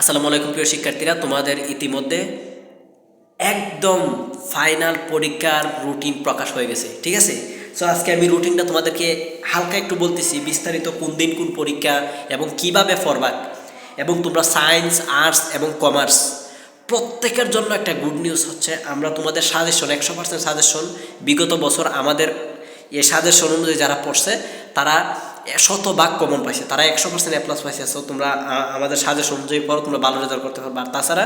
আসসালামু আলাইকুম প্রিয় শিক্ষার্থীরা, তোমাদের ইতিমধ্যে একদম ফাইনাল পরীক্ষার রুটিন প্রকাশ হয়ে গেছে, ঠিক আছে? সো আজকে আমি রুটিনটা তোমাদেরকে হালকা একটু বলতেছি, বিস্তারিত কোন দিন কোন পরীক্ষা এবং কীভাবে ফরবাক এবং তোমরা সায়েন্স আর্টস এবং কমার্স প্রত্যেকের জন্য একটা গুড নিউজ হচ্ছে, আমরা তোমাদের সাজেশন একশো পার্সেন্ট সাজেশন বিগত বছর আমাদের এই সাজেশন অনুযায়ী যারা পড়ছে, তারা শতভাগ কমন পাইছে তারা একশো পার্সেন্ট প্লাস পাইছে সো তোমরা আমাদের সাজেশন অনুযায়ী পড়ো তোমরা ভালো রেজাল্ট করতে পারবে। আর তাছাড়া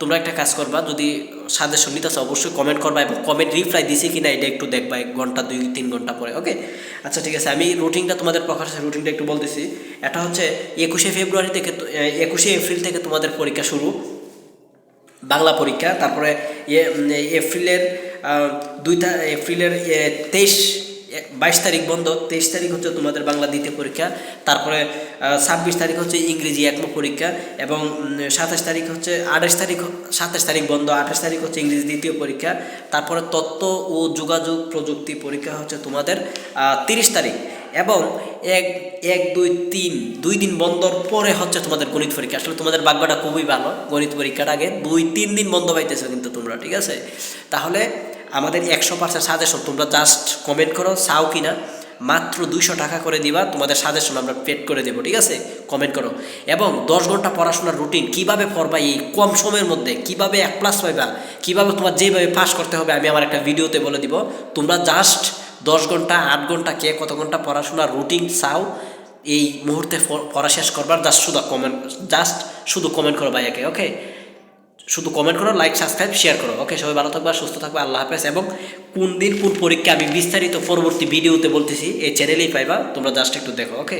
তোমরা একটা কাজ করবা যদি সাজেশন নিতে চাও অবশ্যই কমেন্ট করবা এবং কমেন্ট রিপ্লাই দিছে কি না এটা একটু দেখবা এক ঘণ্টা দুই তিন ঘণ্টা পরে ওকে আচ্ছা ঠিক আছে আমি রুটিনটা তোমাদের প্রকাশ রুটিনটা একটু বলতেছি। এটা হচ্ছে একুশে ফেব্রুয়ারি থেকে একুশে এপ্রিল থেকে তোমাদের পরীক্ষা শুরু বাংলা পরীক্ষা। তারপরে এপ্রিলের আহ, দুই এপ্রিলের তেইশ বাইশ তারিখ বন্ধ, তেইশ তারিখ হচ্ছে তোমাদের বাংলা দ্বিতীয় পরীক্ষা, তারপরে ছাব্বিশ তারিখ হচ্ছে ইংরেজি একম পরীক্ষা, এবং সাতাশ তারিখ হচ্ছে, আঠাশ তারিখ, সাতাশ তারিখ বন্ধ, আঠাশ তারিখ হচ্ছে ইংরেজি দ্বিতীয় পরীক্ষা, তারপরে তথ্য ও যোগাযোগ প্রযুক্তি পরীক্ষা হচ্ছে তোমাদের তিরিশ তারিখ, এবং এক এক, দুই, তিন, দুই দিন বন্ধর পরে হচ্ছে তোমাদের গণিত পরীক্ষা, আসলে তোমাদের ভাগ্যটা খুবই ভালো, গণিত পরীক্ষার আগে দুই, তিন দিন বন্ধ পাইতেছো কিন্তু তোমরা, ঠিক আছে? তাহলে আমাদের একশো পার্সেন্ট সাজেশন তোমরা জাস্ট কমেন্ট করো, চাও কিনা, মাত্র দুইশো টাকা করে দিবা, তোমাদের সাজেশন আমরা পেড করে দেবো, ঠিক আছে? কমেন্ট করো। এবং দশ ঘণ্টা পড়াশোনার রুটিন কীভাবে পড়বা এই কম সময়ের মধ্যে, কীভাবে এক প্লাস পাইবা, কীভাবে তোমার যেভাবে পাস করতে হবে, আমি আমার একটা ভিডিওতে বলে দিব। তোমরা জাস্ট দশ ঘণ্টা, আট ঘণ্টা, কে কত ঘণ্টা পড়াশোনার রুটিন চাও, এই মুহূর্তে পড়া শেষ করবার জাস্ট শুধু কমেন্ট জাস্ট শুধু কমেন্ট করো ভাইয়াকে ওকে শুধু কমেন্ট করো লাইক সাবস্ক্রাইব শেয়ার করো। ওকে সবাই ভালো থাকবে, সুস্থ থাকবে, আল্লাহ হাফেজ। এবং কোন দিন কোন পরীক্ষা আমি বিস্তারিত পরবর্তী ভিডিওতে বলতেছি, এই চ্যানেলেই পাইবা, তোমরা জাস্ট একটু দেখো ওকে